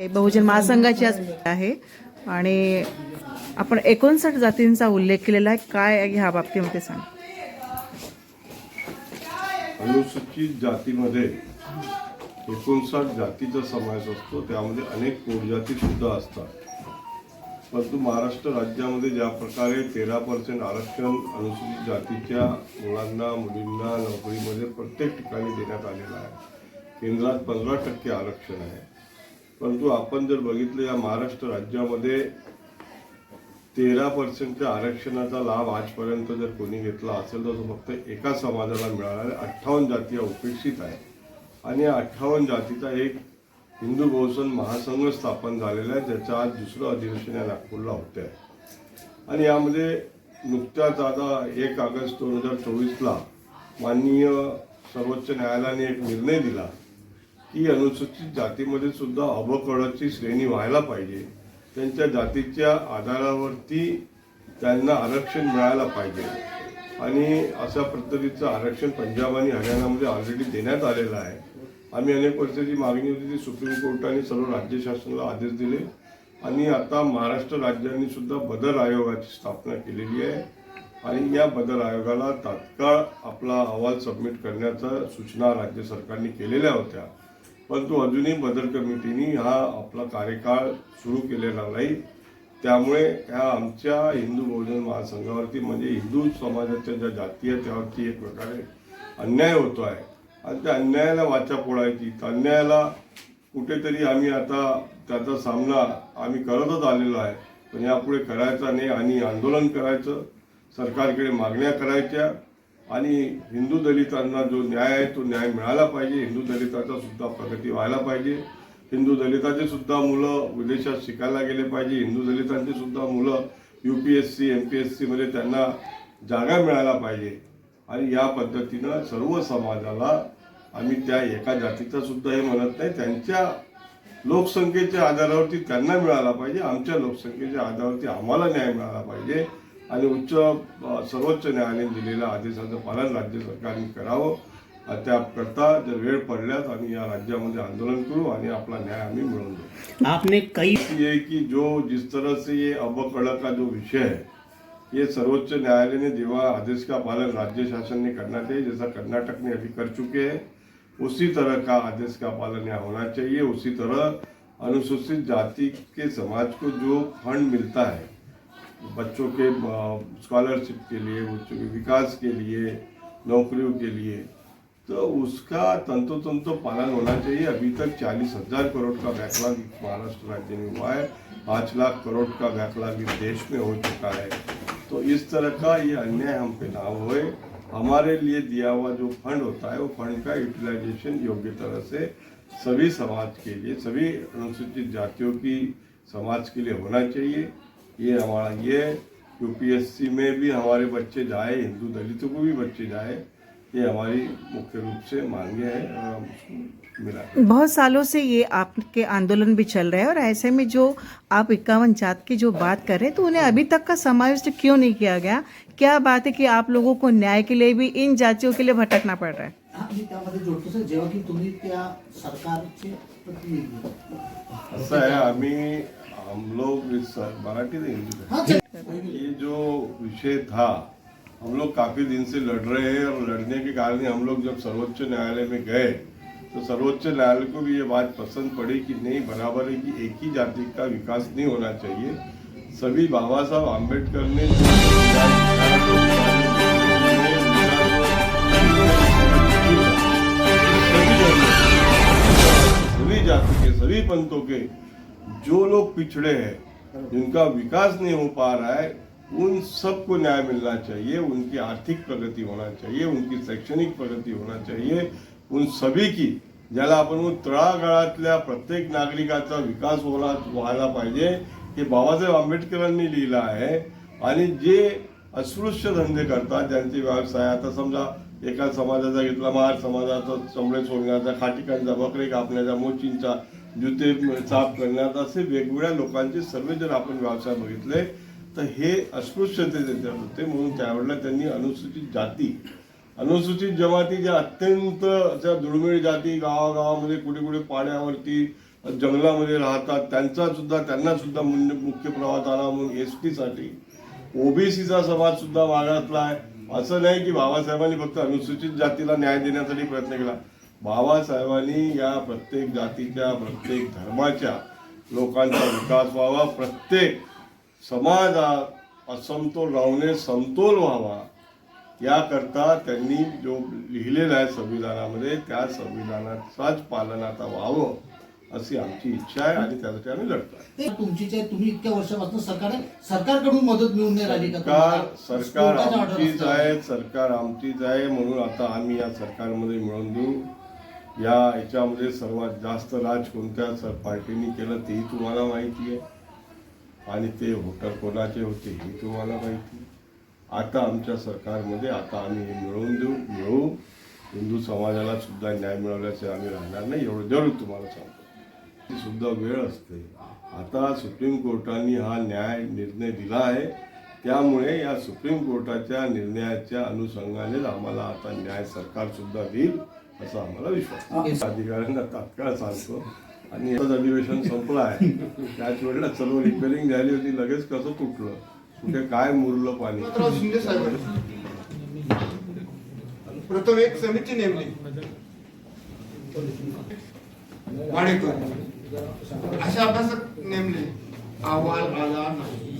हे बहुजन महासंघाची आज आहे. आणि आपण एकोणसाठ जातींचा उल्लेख केलेला आहे. काय ह्या बाबतीमध्ये सांग. अनुसूचित जातीमध्ये एकोणसाठ जातीचा समावेश असतो. त्यामध्ये अनेक पोटजाती सुद्धा असतात. परंतु महाराष्ट्र राज्यामध्ये ज्या प्रकारे तेरा पर्सेंट आरक्षण अनुसूचित जातीच्या मुलांना मुलींना नोकरीमध्ये प्रत्येक ठिकाणी देण्यात आलेलं आहे. केंद्रात पंधरा टक्के आरक्षण आहे. परंतु आपण जर बघितलं या महाराष्ट्र राज्यामध्ये तेरा पर्सेंटच्या आरक्षणाचा लाभ आजपर्यंत जर कोणी घेतला असेल तर तो फक्त एका समाजाला मिळाला आहे. अठ्ठावन्न जाती उपेक्षित आहे. आणि या अठ्ठावन्न जातीचा एक हिंदू बहुसन महासंघ स्थापन झालेला आहे ज्याचं आज दुसरं अधिवेशन या नागपूरला होते आहे आणि यामध्ये नुकत्याच आता एक ऑगस्ट दोन हजार चोवीसला माननीय सर्वोच्च न्यायालयाने एक निर्णय दिला. की अनुसूचित जातीमध्ये सुद्धा अबकडची श्रेणी व्हायला पाहिजे. त्यांच्या जातीच्या आधारावरती त्यांना आरक्षण मिळायला पाहिजे. आणि अशा पद्धतीचं आरक्षण पंजाब आणि हरियाणामध्ये ऑलरेडी देण्यात आलेलं आहे. आम्ही अनेक वर्षाची मागणी होती ती सुप्रीम कोर्टाने सर्व राज्य शासनाला आदेश दिले. आणि आता महाराष्ट्र राज्यांनी सुद्धा बदल आयोगाची स्थापना केलेली आहे. आणि या बदल आयोगाला तात्काळ आपला अहवाल सबमिट करण्याच्या सूचना राज्य सरकारने केलेल्या होत्या. परंतु अजूनही बदल कमिटीने हा आपला कार्यकाळ सुरू केलेला नाही. त्यामुळे ह्या आमच्या हिंदू बहुजन महासंघावरती म्हणजे हिंदू समाजाच्या ज्या जाती आहेत त्यावरती एक प्रकारे अन्याय होतो आहे. आणि त्या अन्यायाला वाचा फोडायची. त्या अन्यायाला कुठेतरी आम्ही आता त्याचा सामना आम्ही करतच आलेलो आहे. पण यापुढे करायचा नाही आणि आंदोलन करायचं. सरकारकडे मागण्या करायच्या. आणि हिंदू दलितांना जो न्याय आहे तो न्याय मिळाला पाहिजे. हिंदू दलिताचा सुद्धा प्रगती व्हायला पाहिजे. हिंदू दलिताचे सुद्धा मुलं विदेशात शिकायला गेले पाहिजे. हिंदू दलितांची सुद्धा मुलं U P S C M P S सीमध्ये त्यांना जागा मिळायला पाहिजे. आणि या पद्धतीनं सर्व समाजाला आम्ही त्या एका जातीचा सुद्धा हे म्हणत नाही त्यांच्या लोकसंख्येच्या आधारावरती त्यांना मिळाला पाहिजे. आमच्या लोकसंख्येच्या आधारावरती आम्हाला न्याय मिळाला पाहिजे. आणि उच्च सर्वोच्च न्यायालयाने दिलेल्या आदेशाचं पालन राज्य सरकारने करावं. त्याकरता जर वेळ पडल्यास आम्ही या राज्यामध्ये आंदोलन करू आणि आपला न्याय आम्ही मिळवून देऊ. आपने कई ये कि जो जिस तरह से ये अब कड़ा का जो विषय है ये सर्वोच्च न्यायालय ने दिवा आदेश का पालन राज्य शासन ने करना चाहिए जैसा कर्नाटक ने अभी कर चुके हैं उसी तरह का आदेश का पालन यहाँ होना चाहिए. उसी तरह अनुसूचित जाति के समाज को जो फंड मिलता है बच्चों के स्कॉलरशिप के लिए बच्चों के विकास के लिए, नौकरियों के लिए तो उसका तंतोतंत पालन होना चाहिए। अभी तक चालीस हज़ार करोड़ का बैकलॉग महाराष्ट्र राज्य में हुआ है। पाँच लाख करोड़ का बैकलॉग इस देश में हो चुका है। तो इस तरह का ये अन्याय हम पे ना होए। हमारे लिए दिया हुआ जो फंड होता है, वो फंड का यूटिलाइजेशन योग्य तरह से सभी समाज के लिए, सभी अनुसूचित जातियों की समाज के लिए होना चाहिए। ये हमारा, ये यूपीएससी में भी हमारे बच्चे जाए, हिंदू दलितों को भी बच्चे जाए, ये हमारी मुख्य रूप से मांगे हैं और हम उसको मिला बहुत सालों से ये आपके आंदोलन भी चल रहे हैं और ऐसे में जो आप इक्यावन जात की जो बात कर रहे हैं तो उन्हें अभी तक का समावेश क्यों नहीं किया गया? क्या बात है कि आप लोगों को न्याय के लिए भी, इन जातियों के लिए भटकना पड़ रहा है? हा मी त्यामध्ये जोडतो सर जेव्हा की तुम्ही त्या सरकारचे प्रतिनिधी. ऐसा है आम्ही हम लोग इस मराठी नहीं हिंदी में ये जो विषय था हम लोग काफ़ी दिन से लड़ रहे हैं और लड़ने के कारण हम लोग जब सर्वोच्च न्यायालय में गए तो सर्वोच्च न्यायालय को भी ये बात पसंद पड़ी कि नहीं बराबर है कि एक ही जाति का विकास नहीं होना चाहिए। सभी बाबा साहब आम्बेडकर ने सभी जाति के सभी पंथों के। जो लोग पिछड़े हैं जिनका विकास नहीं हो पा रहा है उन सबको न्याय मिलना चाहिए उनकी आर्थिक प्रगती होना चाहिए उनकी शैक्षणिक प्रगती होना चाहिए उन सभी की। ज्याला आपण म्हणू तळागाळातल्या प्रत्येक नागरिकाचा विकास होला व्हायला पाहिजे हे बाबासाहेब आंबेडकरांनी लिहिलं आहे. आणि जे अस्पृश्य धंदे करतात ज्यांचे व्यवसाय आता समजा एका समाजाचा घेतला महार समाजाचा चमडे सोडण्याचा खाटिकांचा बकरे कापण्याचा मोचींचा जुते साफ करण्याचा असे वेगवेगळ्या लोकांचे सर्व जर आपण व्यवसाय बघितले. तर हे अस्पृश्यते त्यांच्यात होते म्हणून त्यावेळेला त्यांनी अनुसूचित जाती अनुसूचित जमाती ज्या अत्यंत अशा दुर्मिळ जाती गावागावामध्ये कुठे कुठे पाड्यावरती जंगलामध्ये राहतात. त्यांचा सुद्धा त्यांना सुद्धा मुख्य प्रवाहात आला म्हणून एससाठी. ओबीसीचा समाज सुद्धा मागातला आहे असं नाही की बाबासाहेबांनी फक्त अनुसूचित जातीला न्याय देण्यासाठी प्रयत्न केला. बाबासाहेबांनी या प्रत्येक जातीच्या प्रत्येक धर्माच्या लोकांचा विकास व्हावा प्रत्येक समाजात असमतोल राहूने समतोल व्हावा याकरता त्यांनी जो लिहिलेला आहे संविधानामध्ये त्या संविधानाचाच पालन आता व्हावं. अशी आमची इच्छा आहे आणि त्यासाठी आम्ही लढतो. ते तुमची जे तुम्ही इतक्या वर्षापासून सरकार सरकारकडून मदत मिळून नाही राहिली का सरकार तुम्हाला? सरकार order आमचीच. आहे सरकार आमचीच आहे म्हणून आता आम्ही या सरकारमध्ये मिळून देऊ या याच्यामध्ये सर्वात जास्त राज कोणत्या स- पार्टीने केलं तेही तुम्हाला माहिती आहे आणि ते व्होटर कोणाचे होते हे तुम्हाला माहिती आहे. आता आमच्या सरकारमध्ये आता आम्ही हे मिळवून देऊ मिळवू हिंदू समाजाला सुद्धा न्याय मिळवल्याचे आम्ही राहणार नाही एवढं जरूर तुम्हाला सांगतो सुद्धा वेळ असते. आता सुप्रीम कोर्टाने हा न्याय निर्णय दिला आहे. त्यामुळे या सुप्रीम कोर्टाच्या निर्णयाच्या अनुषंगाने आम्हाला आता न्याय सरकार सुद्धा देईल असा आम्हाला विश्वास आहे. अधिकाऱ्यांना तात्काळ सांगतो. आणि याचं अधिवेशन संपलं आहे. त्याच वेळेला सर्व रिपेअरिंग झाली होती लगेच कसं तुटलं? कुठे काय मुरलं पाणी? प्रथम एक समिती नेमली. अशा अभ्यासक नेमले. अहवाल आला नाही.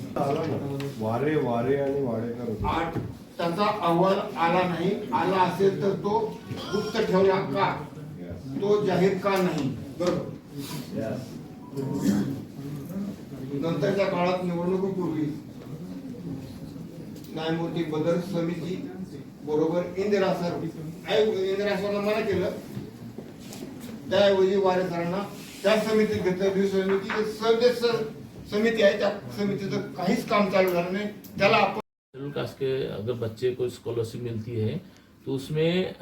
वारे वारे आणि वाडेकर. आठ. त्याचा अहवाल आला नाही. आला असेल तर तो गुप्त ठेवला का? तो जाहीर का नाही? बरोबर. नंतरच्या काळात निवडणुकीपूर्वी न्यायमूर्ती बदल समिती बरोबर इंदिरा सर. इंदिरा सरला मना केलं. त्याऐवजी वारे सरांना त्या समितीत घेतलं द्वि समिती सदस्य समिती आहे, त्या समितीचं काहीच काम चालू झालं नाही. त्याला आपण के अगर बच्चे को स्कॉलरशिप मिलती है तो उसमें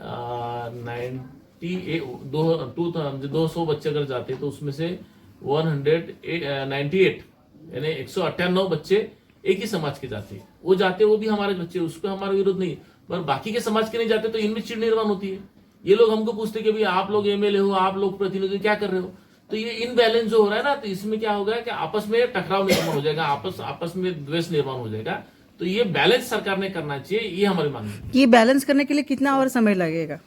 नाइन्टी दो टू दो सौ बच्चे अगर जाते तो उसमें से वन हंड्रेड नाइन्टी एट यानी एक सौ अट्ठानवे बच्चे एक ही समाज के जाते। वो जाते, वो भी हमारे बच्चे उसको हमारा विरोध नहीं। पर बाकी के समाज के नहीं जाते तो इनमें चिड़ निर्माण होती है। ये लोग हमको पूछते कि भाई आप लोग एमएलए हो, आप लोग प्रतिनिधि क्या कर रहे हो? तो ये इनबैलेंस जो हो रहा है ना तो इसमें क्या होगा कि आपस में टकराव निर्माण हो जाएगा आपस आपस में द्वेष निर्माण हो जाएगा। तो ये बैलेंस सरकार ने करना चाहिए ये हमारी मांग ये बैलेंस करने के लिए कितना और समय लगेगा?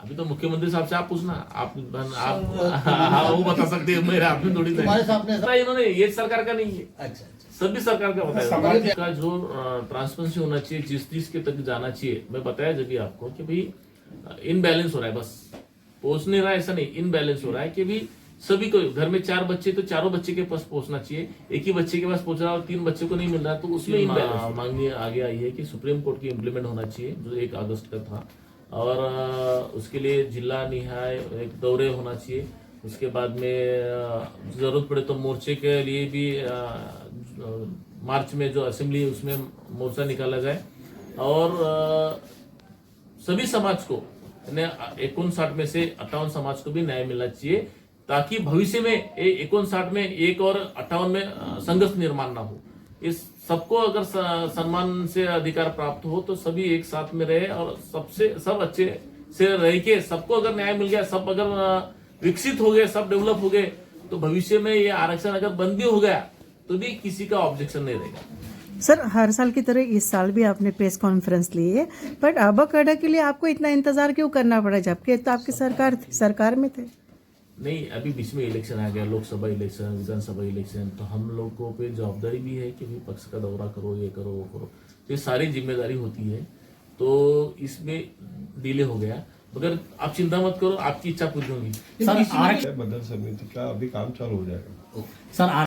अभी तो मुख्यमंत्री साहब से आप पूछना आप आप हाँ, वो बता सकते हैं मेरे में थोड़ी। इन्होंने ये सरकार का नहीं है। अच्छा अच्छा। सभी सरकार का बताया। का जो ट्रांसपेरेंसी होना चाहिए जिस चीज़ के तक जाना चाहिए मैं बताया जब आपको कि भाई इनबैलेंस हो रहा है बस। पहुँच नहीं रहा है ऐसा नहीं इनबैलेंस हो रहा है कि भाई सभी को घर में चार बच्चे तो चारों बच्चे के पास पहुँचना चाहिए। एक ही बच्चे के पास पहुँच रहा है और तीन बच्चे को नहीं मिल रहा तो उसमें मांगनी आगे आई है कि सुप्रीम कोर्ट की इम्प्लीमेंट होना चाहिए जो एक अगस्त का था। और उसके लिए जिला निहाय एक दौरे होना चाहिए। उसके बाद में ज़रूरत पड़े तो मोर्चे के लिए भी मार्च में जो असेंबली है उसमें मोर्चा निकाला जाए। और सभी समाज को इकनसाठ में से अट्ठावन समाज को भी न्याय मिलना चाहिए। ताकि भविष्य में इकनसाठ में एक और अट्ठावन में संघर्ष निर्माण ना हो। इस सबको अगर सम्मान से अधिकार प्राप्त हो तो सभी एक साथ में रहे और सबसे, सब अच्छे से रह के सबको अगर न्याय मिल गया, सब अगर विकसित हो गए, सब डेवलप हो गए तो भविष्य में ये आरक्षण अगर बंद भी हो गया तो भी किसी का ऑब्जेक्शन नहीं रहेगा। सर, हर साल की तरह इस साल भी आपने प्रेस कॉन्फ्रेंस ली है बट अब के लिए आपको इतना इंतज़ार क्यों करना पड़ा जबकि तो आपकी सरकार थी, सरकार में थे? नहीं अभी बीच में इलेक्शन आ गया लोकसभा इलेक्शन विधानसभा इलेक्शन तो हम लोगों पे जवाबदारी भी है कि विपक्ष पक्ष का दौरा करो ये करो वो करो। तो ये सारी ज़िम्मेदारी होती है तो इसमें डिले हो गया। मगर आप चिंता मत करो आपकी इच्छा पूरी होगी। सर बदल समिति का अभी काम चालू हो जाएगा। सर